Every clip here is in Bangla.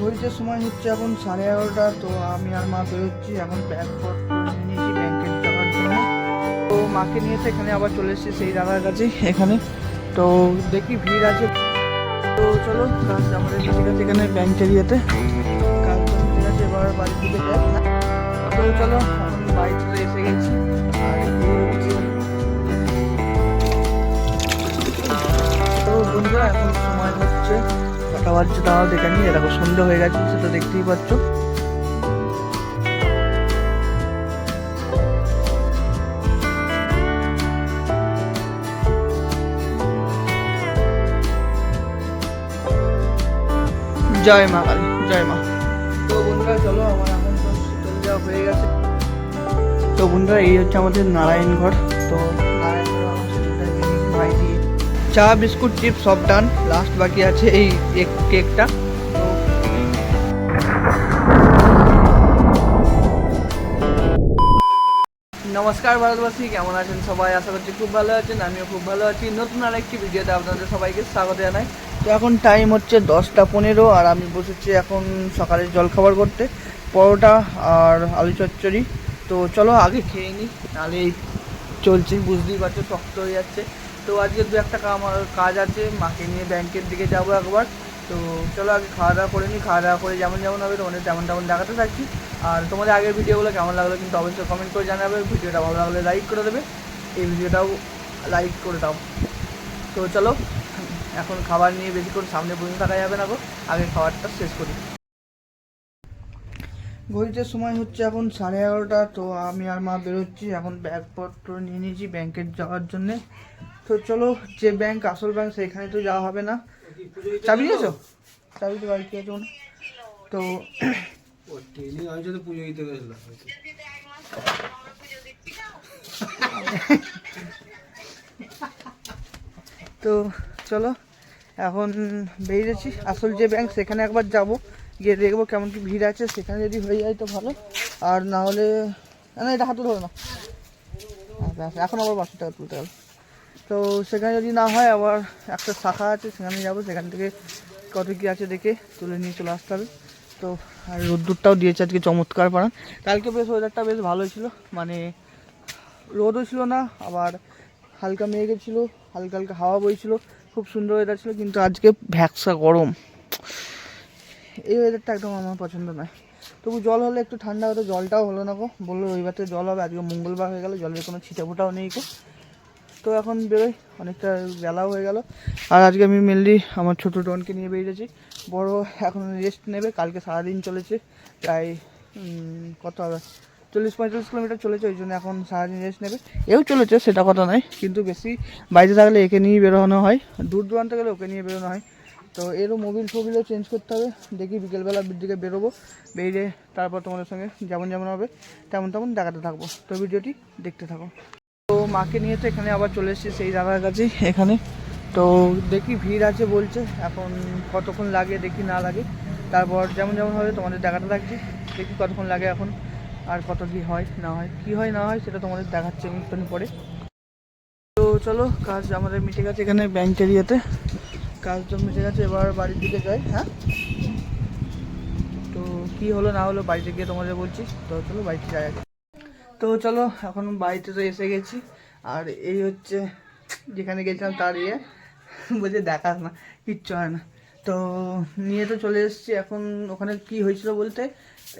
ঘড়িতে সময় হচ্ছে এখন সাড়ে এগারোটা, তো আমি আর মা বেরোচ্ছি এখন ব্যাগ নিয়েছি ব্যাংকের যাওয়ার জন্য। তো মাকে নিয়ে তো এখানে আবার চলে এসেছি সেই দাদার কাছে এখানে। তো দেখি ভিড় আছে। তো চলো, কাজ আমাদের ঠিক আছে এখানে ব্যাংক এরিয়াতে কাজ আছে এবার বাড়ির দিকে তো চলো বাড়িতে এসে গেছি। আর তো বন্ধুরা, এখন সময় হচ্ছে কটা বাজছে তাও দেখে নিই দেখো সন্ধ্যে হয়ে গেছে সেটা দেখতেই পাচ্ছ। জয় মা কালী জয় মা। তো বন্ধুরা চলো আমার এখন তো শীতল যাওয়া হয়ে গেছে। তো বন্ধুরা এই হচ্ছে আমাদের নারায়ণগড় তো নারায়ণ ঘর আমার ভাই দিয়ে চা, বিস্কুট, চিপস, সব ডান লাস্ট বাকি আছে এই কেক কেকটা নমস্কার ভারতবাসী, কেমন আছেন সবাই? আশা করছি খুব ভালো আছেন, আমিও খুব ভালো আছি। নতুন আরেকটি ভিডিওতে আপনাদের সবাইকে স্বাগত জানাই। তো এখন টাইম হচ্ছে দশটা পনেরো, আর আমি বসেছি এখন সকালের জলখাবার করতে। পরোটা আর আলু চচ্চড়ি। তো চলো আগে খেয়ে নিই, নাহলে চলছে, বুঝতেই পারছ, শক্ত হয়ে যাচ্ছে। তো আজকে দু একটা কাজ আছে, মাকে নিয়ে ব্যাংকের দিকে যাব একবার। তো চলো আগে খাওয়া দাওয়া করে নিই, খাওয়া দাওয়া করে যেমন যেমন হবে তোমাদের তেমন তেমন দেখাতে থাকছি। আর তোমাদের আগের ভিডিওগুলো কেমন লাগল কিন্তু অবশ্যই কমেন্ট করে জানাবে, ভিডিওটা ভালো লাগলে লাইক করে দেবে, এই ভিডিওটাও লাইক করে দাও। তো চলো, এখন খাবার নিয়ে বেশি করে সামনে বসে থাকা যাবে না গো, আগে খাবারটা শেষ করি। ঘড়িতে সময় হচ্ছে এখন সাড়ে এগারোটা, তো আমি আর মা বেরোচ্ছি, এখন ব্যাগপত্র নিয়ে নিয়েছি ব্যাংকে যাওয়ার জন্যে। তো চলো যে ব্যাংক আসল ব্যাংক সেখানে তো যাওয়া হবে না। চাবি নিয়েছো? চাবি তো বাড়িতে আছে তো। তো চলো এখন বেরিয়েছি। আসল যে ব্যাংক সেখানে একবার যাব। গিয়ে দেখব কেমন কি ভিড় আছে। সেখানে যদি হয়ে যায় তো ভালো। আর না হলে না এটা হাতে ধরে না। এখন আবার পাঁচশো টাকা তুলতে হবে তো সেখানে যদি না হয় আবার একটা শাখা আছে, সেখানে যাব। সেখান থেকে কত কি আছে দেখে তুলে নিয়ে চলে আসতে হবে। তো, আর রোদ্দুরটাও দিয়েছে আজকে চমৎকার পাড়ান কালকে বেশ ওয়েদারটা বেশ ভালোই ছিল। মানে রোদও ছিল না, আবার হালকা মেঘে ছিল, হালকা হালকা হাওয়া বইছিল। খুব সুন্দর ওয়েদার ছিল, কিন্তু আজকে ভ্যাকসা গরম। এই ওয়েদারটা একদম আমার পছন্দ নয়। তবু জল হলে একটু ঠান্ডা হতো, জলটাও হলো না গো। বলল রবিবার থেকে জল হবে, আজকে মঙ্গলবার হয়ে গেল, জলের কোনো ছিটে ফোটাও নেই গো। তো এখন বেরোই। অনেকটা বেলাও হয়ে গেল। আর আজকে আমি মেনলি আমার ছোটো ডনকে নিয়ে বেরিয়েছি। বড় এখন রেস্ট নেবে। কালকে সারাদিন চলেছে। প্রায় কত হবে? চল্লিশ পঁয়তাল্লিশ কিলোমিটার চলেছে। ওই জন্য এখন সারাদিন রেস্ট নেবে। এও চলেছে, সেটা কথা নয়। কিন্তু বেশি বাইরে থাকলে একে নিয়ে বেরোনো হয়। দূর দূরান্ত গেলে ওকে নিয়ে বেরোনো হয়। তো এরও মোবিল ফোবিলও চেঞ্জ করতে হবে। দেখি বিকেলবেলার দিকে বেরোবো। বেরিয়ে তারপর তোমাদের সঙ্গে যেমন যেমন হবে, তেমন তেমন দেখাতে থাকব। তো ভিডিওটি দেখতে থাকো। মাকে নিয়ে তো এখানে আবার চলে এসেছি, সেই দাদার কাছে এখানে। তো দেখি ভিড় আছে বলছে, এখন কতক্ষণ লাগে, দেখি না লাগে। তারপর যেমন যেমন হবে তোমাদের দেখাতে থাকছি, দেখি কতক্ষণ লাগে এখন, আর কত কি হয়, না হয়, কি হয়, না হয়, সেটা তোমাদের দেখাচ্ছে আমি পরে। তো চলো, কাজ আমাদের মিটে গেছে এখানে ব্যাংক এরিয়াতে। কাজ তো মিটে গেছে, এবার বাড়ির দিকে যাই হ্যাঁ? তো কি হলো, না হলো, বাড়িতে গিয়ে তোমাদের বলছি। তো চলো, বাড়িতে যাই তো চলো, এখন বাড়িতে তো এসে গেছি। আর এই হচ্ছে যেখানে গেছিলাম তার ইয়ে। বলছে দেখাস না, কিচ্ছু হয় না। তো নিয়ে তো চলে এসেছি। এখন ওখানে কি হয়েছিল বলতে,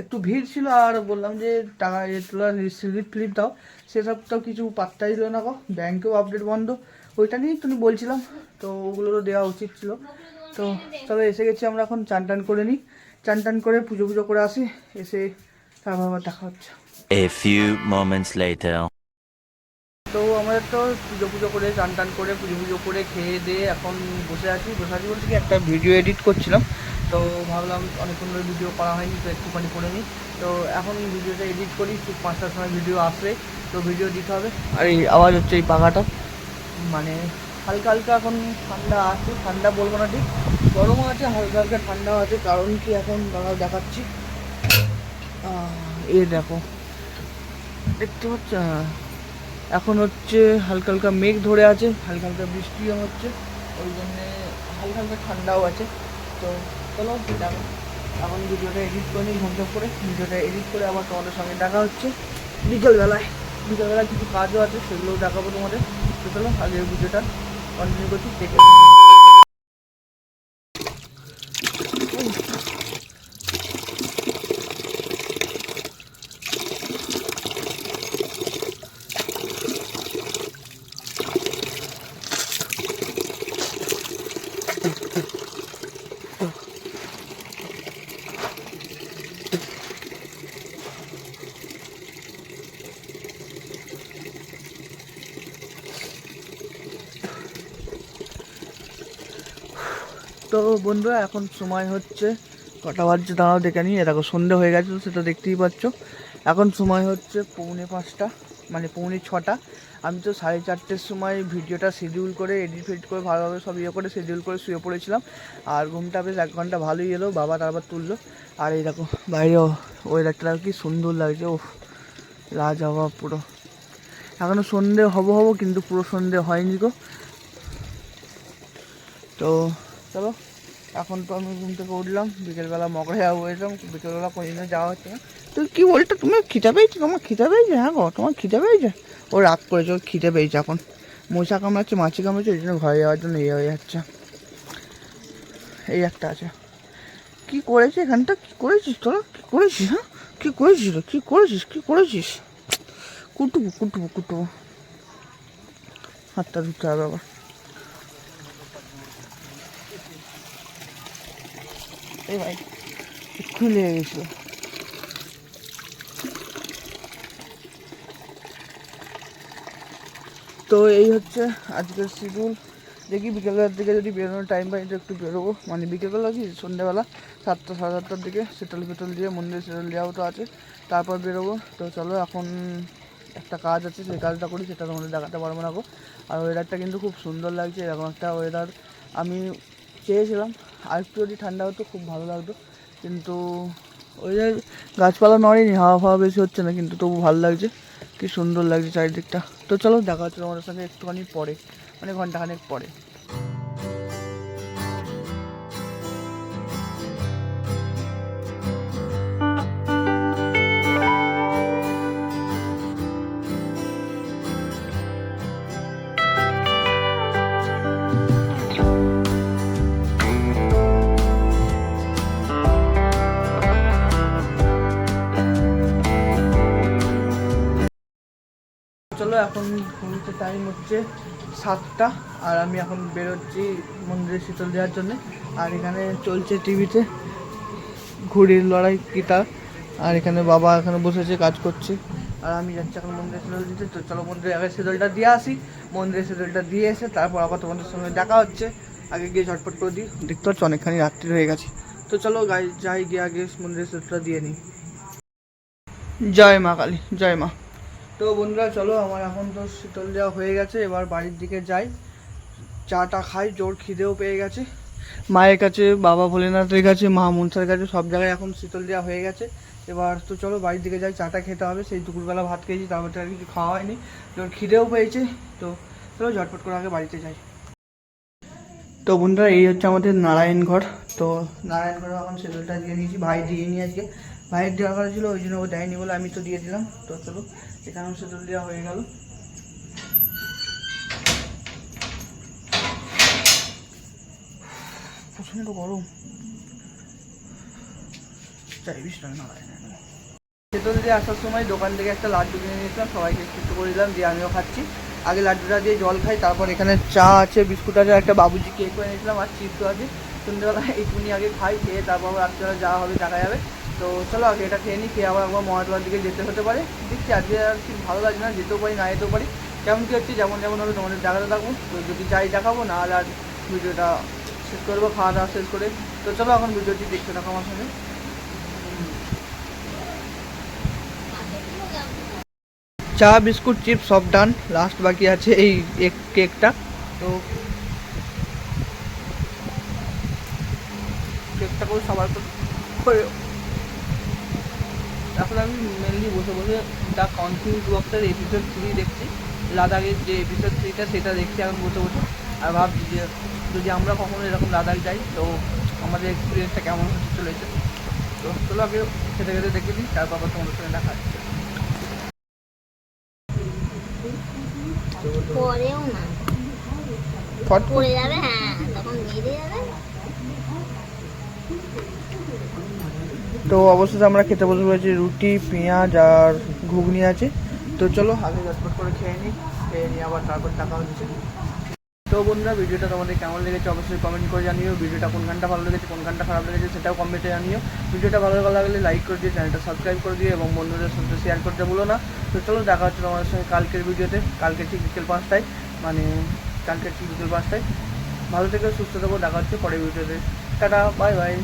একটু ভিড় ছিল আর বললাম যে টাকা ইয়ে তোলা স্লিপ ফ্লিপ দাও। সেসব তো কিছু পাত্তাই দিল না গো, ব্যাংকেও আপডেট বন্ধ। ওইটা নিয়েই তুমি বলছিলাম, তো ওগুলোরও দেওয়া উচিত ছিল। তো তবে এসে গেছি আমরা এখন, চান টান করে নিই। চান টান করে পুজো পুজো করে আসি, এসে তারপর আবার দেখা হচ্ছে। A few moments later. তো আমাদের তো পুজো পুজো করে চান টান করে পুজো পুজো করে খেয়ে দিয়ে এখন বসে আছি। বসে আছি বলতে কি একটা ভিডিও এডিট করছিলাম। তো ভাবলাম অনেকক্ষণ ধরে ভিডিও করা হয়নি তো একটুখানি করে নিই। তো এখন ভিডিওটা এডিট করি ঠিক পাঁচটার সময় ভিডিও আসবে তো ভিডিও দিতে হবে। আর এই আওয়াজ হচ্ছে এই পাখাটা? মানে হালকা হালকা এখন ঠান্ডা আছে ঠান্ডা বলব না ঠিক গরমও আছে হালকা হালকা ঠান্ডাও আছে কারণ কি এখন দাঁড়াও দেখাচ্ছি। এই দেখো দেখতে পাচ্ছ। এখন হচ্ছে হালকা হালকা মেঘ ধরে আছে, হালকা হালকা বৃষ্টিও হচ্ছে, ওই জন্যে হালকা হালকা ঠান্ডাও আছে। তো চলো এখন ভিডিওটা এডিট করে নিই ঘণ্টা করে। ভিডিওটা এডিট করে আবার তোমাদের সঙ্গে দেখা হচ্ছে বিকেলবেলায়। বিকেলবেলায় কিছু কাজও আছে, সেগুলোও দেখাবো তোমাদের। তো চলো আগের ভিডিওটা কন্টিনিউ করছি দেখে তো বন্ধুরা, এখন সময় হচ্ছে কটা বাজছে দাঁড়াও দেখে নিই। দেখো, সন্ধে হয়ে গেছে সেটা দেখতেই পাচ্ছ। এখন সময় হচ্ছে পৌনে পাঁচটা মানে পৌনে ছটা। আমি তো সাড়ে চারটের সময় ভিডিওটা শিডিউল করে এডিট ফেডিট করে, ভালোভাবে সব ইয়ে করে শিডিউল করে শুয়ে পড়েছিলাম। আর ঘুমটা বেশ এক ঘণ্টা ভালোই এলো, বাবা তারপর তুললো। আর এই দেখো বাইরে ওয়েদারটা কি সুন্দর লাগছে ও লাজবাব পুরো। এখনও সন্ধে হব হব, কিন্তু পুরো সন্ধে হয়নি গো। তো চলো, এখন তো আমি ঘুম থেকে উঠলাম, বিকেলবেলা মকড়ে যাব বলছিলাম, বিকেলবেলা কোনোদিনও যাওয়া হচ্ছে না। তো কী বলতো, তুমি খিদে পেয়েছ? তোমার খিদে পেয়েছে? হ্যাঁ গো, তোমার খিদে পেয়েছে? ও রাগ করেছে, ওর খিদে পেয়েছে এখন। মশা কামড়াচ্ছে, মাছি কামড়াচ্ছে, ওই জন্য ঘরে যাওয়ার জন্য ইয়ে হয়ে যাচ্ছে। এই একটা আছে। কী করেছিস এখানটা? কী করেছিস তোরা? কী করেছিস হ্যাঁ? কী করেছিস রে? কি করেছিস? কী করেছিস? কুটুবু কুটুবু কুটুবু। হাতটা ধুতে হবে আবার। এই ভাই খুলে গেছিল তো এই হচ্ছে আজকের শিডিউল দেখি বিকেলবেলার দিকে যদি বেরোনোর টাইম পাই একটু বেরোবো। মানে বিকেলবেলা কি? সন্ধ্যেবেলা, সাতটা, সাড়ে সাতটার দিকে সেটল ফেটল দিয়ে, মন্দির সেটল দেওয়াও তো আছে। তারপর বেরোবো। তো চলো, এখন একটা কাজ আছে সেই কাজটা করি, সেটা তোমাদের দেখাতে পারব না গো। আর ওয়েদারটা কিন্তু খুব সুন্দর লাগছে, এরকম একটা ওয়েদার আমি চেয়েছিলাম আর একটু যদি ঠান্ডা হতো, খুব ভালো লাগতো। কিন্তু ওই যে গাছপালা নড়েনি হাওয়া ফাওয়া বেশি হচ্ছে না, কিন্তু তবু ভালো লাগছে। কি সুন্দর লাগছে চারিদিকটা। তো চলো, দেখা হচ্ছে তোমাদের সঙ্গে একটুখানি পরে মানে ঘন্টাখানেক পরে। চলো, এখন ঘুমতে টাইম হচ্ছে সাতটা, আর আমি এখন বেরোচ্ছি মন্দিরে শীতল দেওয়ার জন্য। আর এখানে চলছে টিভিতে ঘুড়ির লড়াই, গিটার। আর এখানে বাবা এখানে বসেছে, কাজ করছে। আর আমি যাচ্ছি এখন মন্দিরে শীতল দিতে। তো চলো মন্দিরে আগে শীতলটা দিয়ে আসি। মন্দিরে শীতলটা দিয়ে এসে তারপর আবার তোমাদের সঙ্গে দেখা হচ্ছে। আগে গিয়ে ঝটপট করে দিই। দেখতে পাচ্ছ, অনেকখানি রাত্রি হয়ে গেছে। তো চলো যাই গিয়ে আগে মন্দিরে শীতলটা দিয়ে নিই। জয় মা কালী, জয় মা। তো বন্ধুরা, চলো আমার এখন তো শীতল দেওয়া হয়ে গেছে, এবার বাড়ির দিকে যাই। চাটা খাই, জোর খিদেও পেয়ে গেছে। মায়ের কাছে, বাবা ভোলেনাথের কাছে, মা মনসার কাছে, সব জায়গায় এখন শীতল দেওয়া হয়ে গেছে। এবার তো চলো বাড়ির দিকে যাই, চাটা খেতে হবে। সেই দুপুরবেলা ভাত খেয়েছি, তারপর আর কিছু খাওয়া হয়নি। জোর খিদেও পেয়েছে, তো চলো ঝটপট করে আগে বাড়িতে যাই। তো বন্ধুরা, এই হচ্ছে আমাদের নারায়ণ ঘর। তো নারায়ণ ঘরে এখন শীতলটা দিয়ে নিয়েছি, ভাই দিয়ে নিয়ে আজকে। ভাইয়ের দেওয়া কথা ছিল, ওই জন্য ও দেয়নি বলে আমি তো দিয়ে দিলাম। তো চলো এখানেও শীতল দেওয়া হয়ে গেল। প্রচণ্ড গরম। চাই বিষ্ণু নারায়ণ দিয়ে আসার সময় দোকান থেকে একটা লাড্ডু কিনে নিয়েছিলাম, সবাইকে একটু করে দিলাম, দিয়ে আমিও খাচ্ছি। আগে লাড্ডুটা দিয়ে জল খাই, তারপর এখানে চা আছে, বিস্কুট আছে একটা বাবুজি কেক করে নিয়েছিলাম আর চিপস আছে। সন্ধ্যেবেলা এইটুকুনি আগে খাই, খেয়ে তারপর রাত্রেবেলা যাওয়া হবে দেখা যাবে। তো চলো আগে এটা খেয়ে নিই, খেয়ে আবার একবার মহাতলার দিকে যেতে হতে পারে। দেখছি আজকে আর ঠিক ভালো লাগছে না, যেতেও পারি না যেতেও পারি। কেমন কী হচ্ছে যেমন যেমন হবে তোমাদের দেখাতে থাকব। তো যদি যাই দেখাবো না হলে আর ভিডিওটা শেষ করব খাওয়া দাওয়া শেষ করে। তো চলো এখন ভিডিওটি দেখতে থাকো আমার সঙ্গে। চা, বিস্কুট, চিপস, সব ডান লাস্ট বাকি আছে এই এক কেকটা। তো কেকটা করে সবার করে এখন আমি মেনলি বসে বসে দ্য কনফিউজ বক্সের এপিসোড থ্রি দেখছি লাদাখের যে এপিসোড থ্রিটা সেটা দেখছি এখন বসে বসে। আর ভাবছি যে যদি আমরা কখনো এরকম লাদাখ যাই তো আমাদের এক্সপিরিয়েন্সটা কেমন হতে চলেছে। তো চলো আগে খেতে খেতে দেখে দিই তারপর আবার তোমাদের সঙ্গে দেখা হচ্ছে। পরেও না। ফট। পড়ে যাবে হ্যাঁ তখন বেড়ে যাবে। তো অবশেষে আমরা খেতে বসে পড়েছি রুটি, পেঁয়াজ আর ঘুগনি আছে। তো চলো আগে ঝটপট করে খেয়ে নিই, খেয়ে নিয়ে আবার তারপর টাকা হচ্ছে তো বন্ধুরা, ভিডিওটা তোমাদের কেমন লেগেছে অবশ্যই কমেন্ট করে জানিও। ভিডিওটা কোন গানটা ভালো লেগেছে, কোন গানটা খারাপ লেগেছে সেটাও কমেন্টে জানিও। ভিডিওটা ভালো লাগলে লাইক করে দিও চ্যানেলটা সাবস্ক্রাইব করে দিও এবং বন্ধুদের সাথে শেয়ার করতে ভুলো না। তো চলো দেখা হচ্ছে তোমাদের সঙ্গে কালকের ভিডিওতে, কালকে ঠিক বিকেল পাঁচটায় মানে কালকে ঠিক বিকেল পাঁচটায়। ভালো থেকো, সুস্থ থেকো, দেখা হচ্ছে পরের ভিডিওতে। Tata bye bye